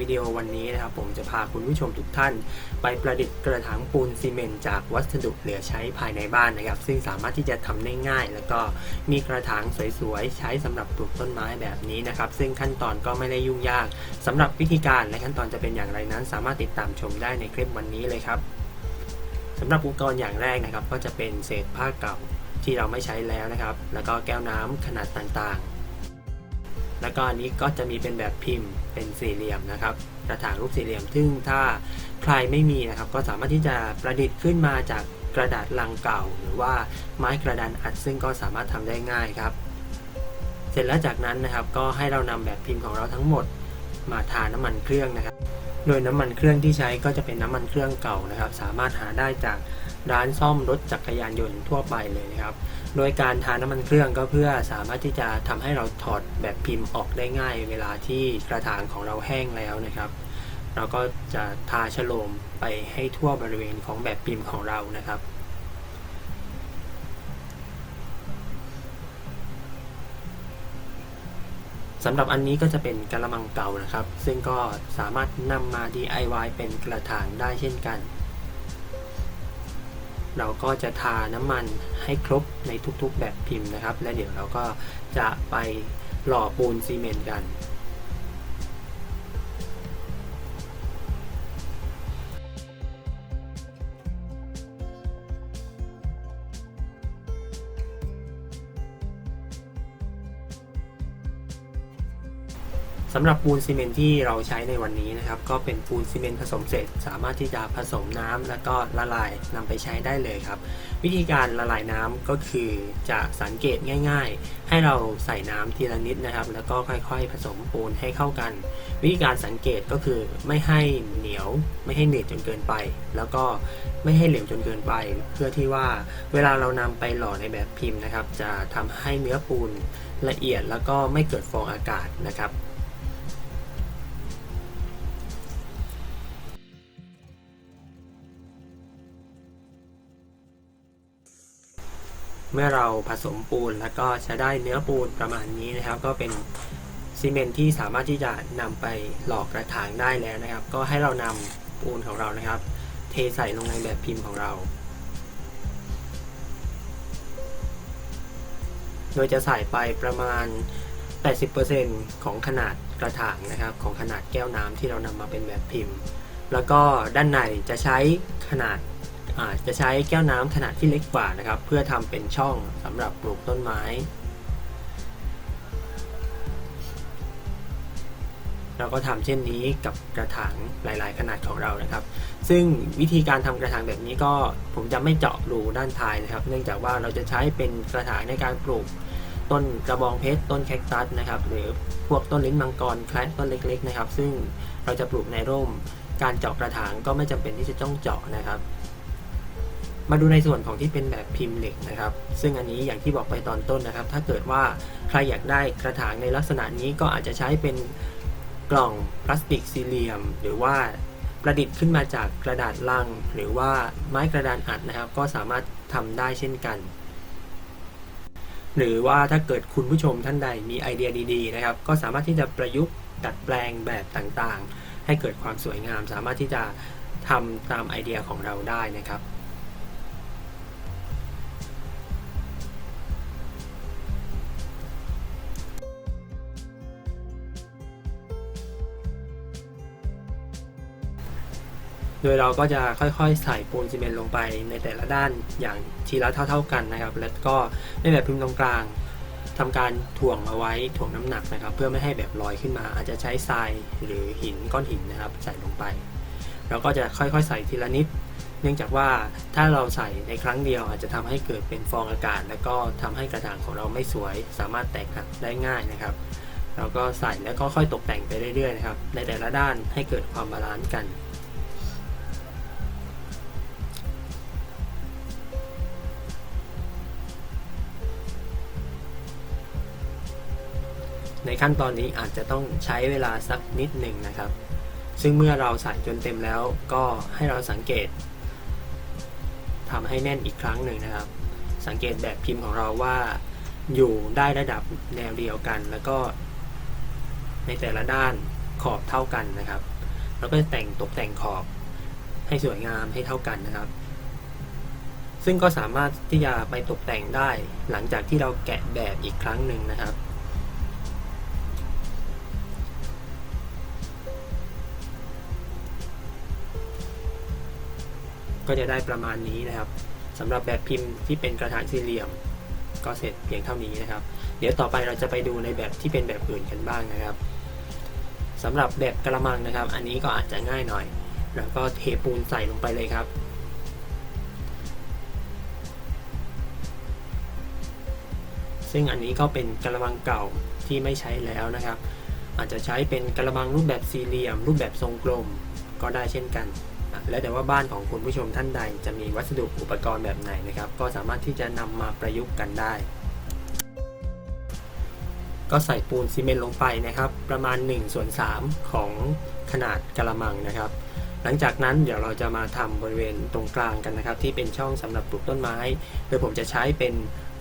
วิดีโอวันนี้นะครับ ผมจะพาคุณผู้ชมทุกท่าน ไปประดิษฐ์กระถางปูนซีเมนต์จากวัสดุเหลือใช้ภายในบ้านนะครับ ซึ่งสามารถที่จะทำได้ง่าย แล้วก็มีกระถางสวยๆ ใช้สำหรับปลูกต้นไม้แบบนี้นะครับ ซึ่งขั้นตอนก็ไม่ได้ยุ่งยากสำหรับวิธีการและขั้นตอนจะเป็นอย่างไรนั้น สามารถติดตามชมได้ในคลิปวันนี้เลยครับสำหรับอุปกรณ์อย่างแรกนะครับ ก็จะเป็นเศษผ้าเก่าที่เราไม่ใช้แล้วนะครับ แล้วก็แก้วน้ำขนาดต่างๆ แล้วก็อันนี้ก็จะมีเป็นแบบพิมพ์เป็นสี่เหลี่ยมนะครับ กระถางรูปสี่เหลี่ยม ซึ่งถ้าใครไม่มีนะครับ ก็สามารถที่จะประดิษฐ์ขึ้นมาจากกระดาษลังเก่า หรือว่าไม้กระดานอัด ซึ่งก็สามารถทำได้ง่ายครับ เสร็จแล้วจากนั้นนะครับก็ให้เรานำแบบพิมพ์ของเราทั้งหมดมาทาน้ำมันเครื่องนะครับ โดยน้ำมันเครื่องที่ใช้ก็จะเป็นน้ำมันเครื่องเก่านะครับ สามารถหาได้จากร้านซ่อมรถจักรยานยนต์ทั่วไปเลยนะครับ โดยการทาน้ำมันเครื่องก็เพื่อสามารถที่จะทำให้เราถอดแบบพิมพ์ออกได้ง่าย เวลาที่กระถางของเราแห้งแล้วนะครับ เราก็จะทาฉโลมไปให้ทั่วบริเวณของแบบพิมพ์ของเรานะครับ สำหรับอันนี้ก็จะเป็นกระมังเก่านะครับ ซึ่งก็สามารถนำมา DIY เป็นกระถางได้เช่นกัน เราก็จะทาน้ำมันให้ครบในทุกๆแบบพิมพ์นะครับ และเดี๋ยวเราก็จะไปหล่อปูนซีเมนต์กัน สำหรับปูนซีเมนที่เราใช้ในวันนี้นะครับ ก็เป็นปูนซีเมนผสมเสร็จ สามารถที่จะผสมน้ำแล้วก็ละลายนำไปใช้ได้เลยครับ วิธีการละลายน้ำก็คือจะสังเกตง่าย ๆ ให้เราใส่น้ำทีละนิดนะครับ แล้วก็ค่อยๆ ผสมปูนให้เข้ากัน วิธีการสังเกตก็คือไม่ให้เหนียว ไม่ให้หนืดจนเกินไป แล้วก็ไม่ให้เหลวจนเกินไป เพื่อที่ว่าเวลาเรานำไปหล่อในแบบพิมพ์นะครับ จะทำให้เนื้อปูนละเอียดแล้วก็ไม่เกิดฟองอากาศนะครับ เมื่อเราผสมปูนแล้วก็จะได้เนื้อปูนประมาณนี้นะครับ ก็เป็นซีเมนต์ที่สามารถที่จะนำไปหลอกกระถางได้แล้วนะครับ ก็ให้เรานำปูนของเรานะครับ เทใส่ลงในแบบพิมพ์ของเรา โดยจะใส่ไปประมาณ 80%ของขนาดกระถางนะครับ ของขนาดแก้วน้ำที่เรานำมาเป็นแบบพิมพ์ แล้วก็ด้านในจะใช้ขนาด จจะใช้แก้วน้ำขนาดที่เล็กกว่านะครับ เพื่อทำเป็นช่องสำหรับปลูกต้นไม้ เราก็ทำเช่นนี้กับกระถางหลายๆ ขนาดของเรานะครับ ซึ่งวิธีการทำกระถางแบบนี้ก็ผมจะไม่เจาะรูด้านท้ายนะครับ เนื่องจากว่าเราจะใช้เป็นกระถางในการปลูกต้นกระบองเพชรต้นแคคตัสนะครับหรือพวกต้นลิ้นมังกรแคระต้นเล็ก ๆ นะครับ ซึ่งเราจะปลูกในร่ม การเจาะกระถางก็ไม่จำเป็นที่จะต้องเจาะนะครับ มาดูในส่วนของที่เป็นแบบพิมพ์เหล็กนะครับ ซึ่งอันนี้อย่างที่บอกไปตอนต้นนะครับ ถ้าเกิดว่าใครอยากได้กระถางในลักษณะนี้ก็อาจจะใช้เป็นกล่องพลาสติกสี่เหลี่ยม หรือว่าประดิษฐ์ขึ้นมาจากกระดาษลัง หรือว่าไม้กระดานอัดนะครับ ก็สามารถทำได้เช่นกัน หรือว่าถ้าเกิดคุณผู้ชมท่านใดมีไอเดียดีๆนะครับ ก็สามารถที่จะประยุกต์ดัดแปลงแบบต่างๆ ให้เกิดความสวยงาม สามารถที่จะทำตามไอเดียของเราได้นะครับ โดยเราก็จะค่อยๆ ใส่ปูนซีเมนต์ลงไปในแต่ละด้านอย่างทีละเท่า ๆกันนะครับ แล้วก็ในแบบพิมพ์ตรงกลางทำการถ่วงเอาไว้ถ่วงน้ำหนักนะครับ เพื่อไม่ให้แบบลอยขึ้นมา อาจจะใช้ทรายหรือหินก้อนหินนะครับ ใส่ลงไป เราก็จะค่อยๆ ใส่ทีละนิด เนื่องจากว่าถ้าเราใส่ในครั้งเดียวอาจจะทำให้เกิดเป็นฟองอากาศ แล้วก็ทำให้กระถางของเราไม่สวย สามารถแตกหักได้ง่ายนะครับเราก็ใส่แล้วก็ค่อยตกแต่งไปเรื่อยๆนะครับในแต่ละด้านให้เกิดความบาลานซ์กัน ในขั้นตอนนี้อาจจะต้องใช้เวลาสักนิดหนึ่งนะครับ ซึ่งเมื่อเราใส่จนเต็มแล้วก็ให้เราสังเกตทำให้แน่นอีกครั้งหนึ่งนะครับ สังเกตแบบพิมพ์ของเราว่าอยู่ได้ระดับแนวเดียวกัน แล้วก็ในแต่ละด้านขอบเท่ากันนะครับ แล้วก็แต่งตกแต่งขอบให้สวยงามให้เท่ากันนะครับ ซึ่งก็สามารถที่จะไปตกแต่งได้หลังจากที่เราแกะแบบอีกครั้งหนึ่งนะครับ ก็จะได้ประมาณนี้นะครับสำหรับแบบพิมพ์ที่เป็นกระถางสี่เหลี่ยม ก็เสร็จเพียงเท่านี้นะครับ เดี๋ยวต่อไปเราจะไปดูในแบบที่เป็นแบบอื่นกันบ้างนะครับสำหรับแบบกระมังนะครับ อันนี้ก็อาจจะง่ายหน่อย แล้วก็เทปูนใส่ลงไปเลยครับซึ่งอันนี้ก็เป็นกระมังเก่าที่ไม่ใช้แล้วนะครับ อาจจะใช้เป็นกระมังรูปแบบสี่เหลี่ยม รูปแบบทรงกลมก็ได้เช่นกัน แล้วแต่ว่าบ้านของคุณผู้ชมท่านใด จะมีวัสดุอุปกรณ์แบบไหนนะครับ ก็สามารถที่จะนำมาประยุกต์กันได้ ก็ใส่ปูนซีเมนต์ลงไปนะครับ ประมาณ1ส่วน3ของขนาดกระมังนะครับ หลังจากนั้นเดี๋ยวเราจะมาทำบริเวณตรงกลางกันนะครับ ที่เป็นช่องสำหรับปลูกต้นไม้ โดยผมจะใช้เป็น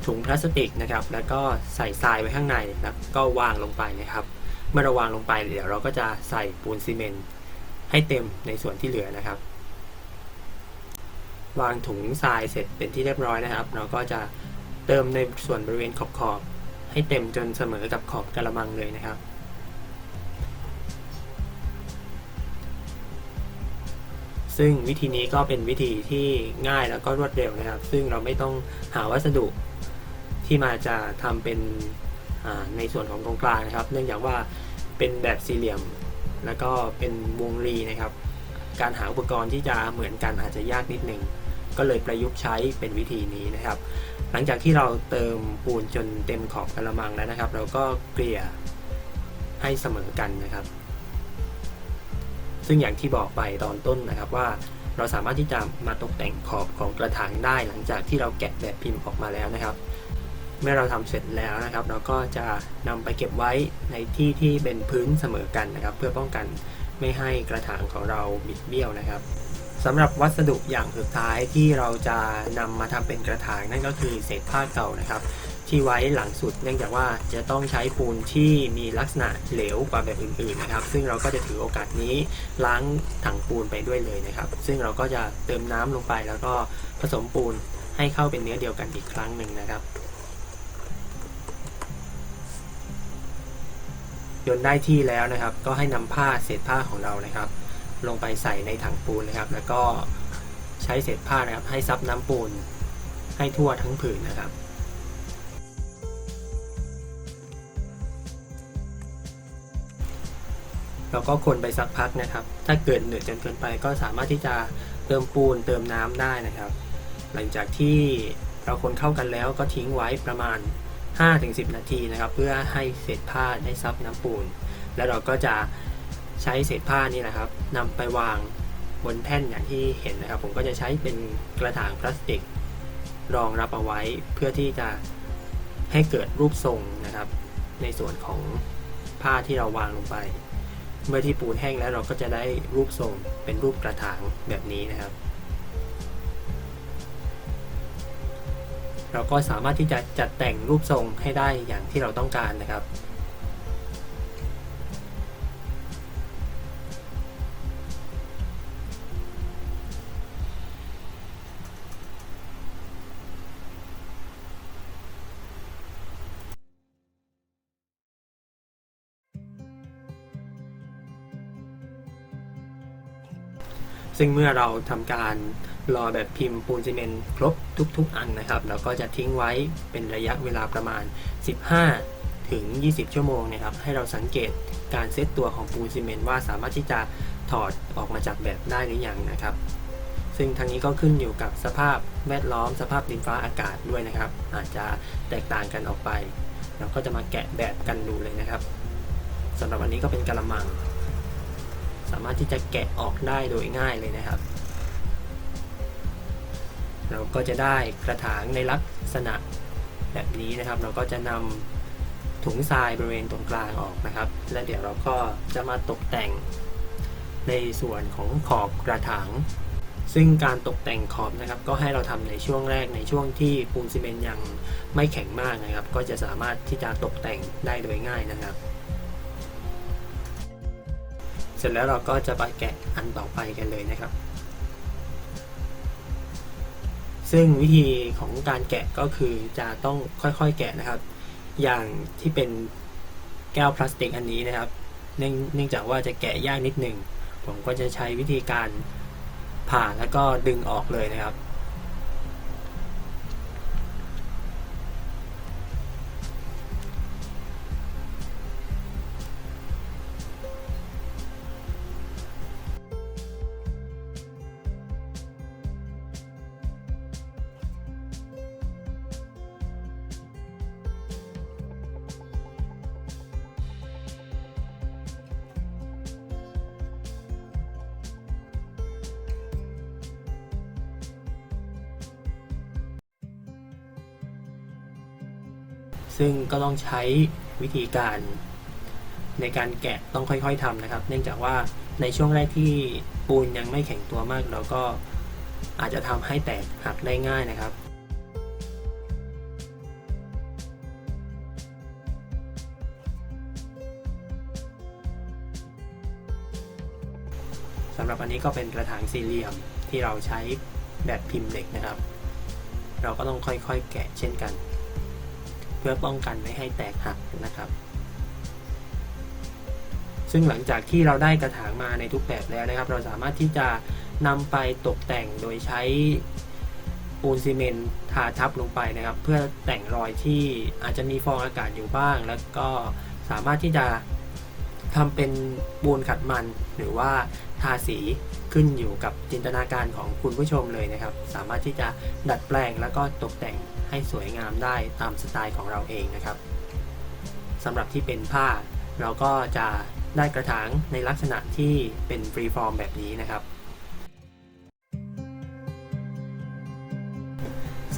ถุงพลาสติกนะครับ แล้วก็ใส่ทรายไว้ข้างในแล้วก็วางลงไปนะครับ เมื่อเราวางลงไปเดี๋ยวเราก็จะใส่ปูนซีเมนต์ให้เต็มในส่วนที่เหลือนะครับ วางถุงทรายเสร็จเป็นที่เรียบร้อยนะครับ เราก็จะเติมในส่วนบริเวณขอบขอบให้เต็มจนเสมอกับขอบกระมังเลยนะครับ ซึ่งวิธีนี้ก็เป็นวิธีที่ง่ายแล้วก็รวดเร็วนะครับ ซึ่งเราไม่ต้องหาวัสดุที่มาจะทำเป็นในส่วนของตรงกลางนะครับ เนื่องจากว่าเป็นแบบสี่เหลี่ยม แล้วก็เป็นวงรีนะครับ การหาอุปกรณ์ที่จะเหมือนกันอาจจะยากนิดนึง ก็เลยประยุกต์ใช้เป็นวิธีนี้นะครับ หลังจากที่เราเติมปูนจนเต็มขอบกระมังแล้วนะครับ เราก็เกลี่ยให้เสมอกันนะครับ ซึ่งอย่างที่บอกไปตอนต้นนะครับว่าเราสามารถที่จะมาตกแต่งขอบของกระถางได้หลังจากที่เราแกะแบบพิมพ์ออกมาแล้วนะครับ เมื่อเราทำเสร็จแล้วนะครับ เราก็จะนำไปเก็บไว้ในที่ที่เป็นพื้นเสมอกันนะครับ เพื่อป้องกันไม่ให้กระถางของเราบิดเบี้ยวนะครับ สำหรับวัสดุอย่างสุดท้ายที่เราจะนำมาทำเป็นกระถางนั่นก็คือเศษผ้าเก่านะครับ ที่ไว้หลังสุดเนื่องจากว่าจะต้องใช้ปูนที่มีลักษณะเหลวกว่าแบบอื่นๆนะครับ ซึ่งเราก็จะถือโอกาสนี้ล้างถังปูนไปด้วยเลยนะครับ ซึ่งเราก็จะเติมน้ำลงไปแล้วก็ผสมปูนให้เข้าเป็นเนื้อเดียวกันอีกครั้งหนึ่งนะครับจนได้ที่แล้วนะครับ ก็ให้นำผ้าเศษผ้าของเรานะครับ ลงไปใส่ในถังปูนนะครับ แล้วก็ใช้เศษผ้านะครับ ให้ซับน้ำปูนให้ทั่วทั้งผืนนะครับเราก็คนไปสักพักนะครับ ถ้าเกิดเหนื่อยจนเกินไปก็สามารถที่จะเติมปูนเติมน้ำได้นะครับ หลังจากที่เราคนเข้ากันแล้วก็ทิ้งไว้ประมาณ 5-10 นาทีนะครับ เพื่อให้เศษผ้าได้ซับน้ำปูน แล้วเราก็จะ ใช้เศษผ้านี่นะครับนำไปวางบนแท่นอย่างที่เห็นนะครับ ผมก็จะใช้เป็นกระถางพลาสติก รองรับเอาไว้เพื่อที่จะให้เกิดรูปทรงนะครับ ในส่วนของผ้าที่เราวางลงไป เมื่อที่ปูนแห้งแล้วเราก็จะได้รูปทรงเป็นรูปกระถางแบบนี้นะครับ เราก็สามารถที่จะจัดแต่งรูปทรงให้ได้อย่างที่เราต้องการนะครับ ซึ่งเมื่อเราทำการรอแบบพิมพ์ปูนซีเมนต์ครบทุก ๆ อันนะครับ เราก็จะทิ้งไว้เป็นระยะเวลาประมาณ 15 ถึง 20 ชั่วโมงนะครับ ให้เราสังเกตการเซตตัวของปูนซีเมนต์ว่าสามารถที่จะถอดออกมาจากแบบได้หรือยังนะครับ ซึ่งทางนี้ก็ขึ้นอยู่กับสภาพแวดล้อมสภาพดินฟ้าอากาศด้วยนะครับ อาจจะแตกต่างกันออกไป เราก็จะมาแกะแบบกันดูเลยนะครับสำหรับวันนี้ก็เป็นกระมัง สามารถที่จะแกะออกได้โดยง่ายเลยนะครับ เราก็จะได้กระถางในลักษณะแบบนี้นะครับ เราก็จะนำถุงทรายบริเวณตรงกลางออกนะครับ และเดี๋ยวเราก็จะมาตกแต่งในส่วนของขอบกระถาง ซึ่งการตกแต่งขอบนะครับ ก็ให้เราทำในช่วงแรกในช่วงที่ปูนซีเมนต์ยังไม่แข็งมากนะครับ ก็จะสามารถที่จะตกแต่งได้โดยง่ายนะครับ เสร็จแล้วเราก็จะไปแกะอันต่อไปกันเลยนะครับ ซึ่งวิธีของการแกะก็คือจะต้องค่อยๆแกะนะครับ อย่างที่เป็นแก้วพลาสติกอันนี้นะครับ เนื่องเนื่องจากว่าจะแกะยากนิดหนึ่ง ผมก็จะใช้วิธีการผ่าแล้วก็ดึงออกเลยนะครับ ซึ่งก็ต้องใช้วิธีการในการแกะต้องค่อยๆทำนะครับ เนื่องจากว่าในช่วงแรกที่ปูนยังไม่แข็งตัวมาก เราก็อาจจะทำให้แตกหักได้ง่ายนะครับสำหรับอันนี้ก็เป็นกระถางสี่เหลี่ยมที่เราใช้แบบพิมพ์เหล็กนะครับ เราก็ต้องค่อยๆ แกะเช่นกัน เพื่อป้องกันไม่ให้แตกหักนะครับ ซึ่งหลังจากที่เราได้กระถางมาในทุกแบบแล้วนะครับ เราสามารถที่จะนำไปตกแต่งโดยใช้ปูนซีเมนต์ทาทับลงไปนะครับ เพื่อแต่งรอยที่อาจจะมีฟองอากาศอยู่บ้าง แล้วก็สามารถที่จะทำเป็นปูนขัดมัน หรือว่าทาสีขึ้นอยู่กับจินตนาการของคุณผู้ชมเลยนะครับ สามารถที่จะดัดแปลงแล้วก็ตกแต่ง ให้สวยงามได้ตามสไตล์ของเราเองนะครับสำหรับที่เป็นผ้า เราก็จะได้กระถางในลักษณะที่เป็นฟรีฟอร์มแบบนี้นะครับ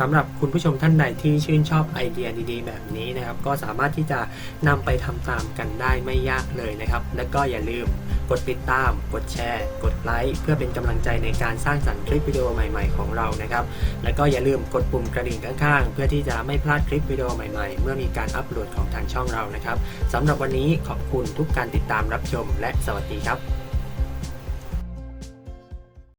สำหรับคุณผู้ชมท่านใดที่ชื่นชอบไอเดียดีๆ แบบนี้นะครับ ก็สามารถที่จะนำไปทำตามกันได้ไม่ยากเลยนะครับ และก็อย่าลืมกดติดตาม กดแชร์ กดไลค์เพื่อเป็นกำลังใจในการสร้างสรรค์คลิปวิดีโอใหม่ๆของเรานะครับ และก็อย่าลืมกดปุ่มกระดิ่งข้างๆ เพื่อที่จะไม่พลาดคลิปวิดีโอใหม่ๆ เมื่อมีการอัปโหลดของทางช่องเรานะครับสำหรับวันนี้ขอบคุณทุกการติดตามรับชม และสวัสดีครับ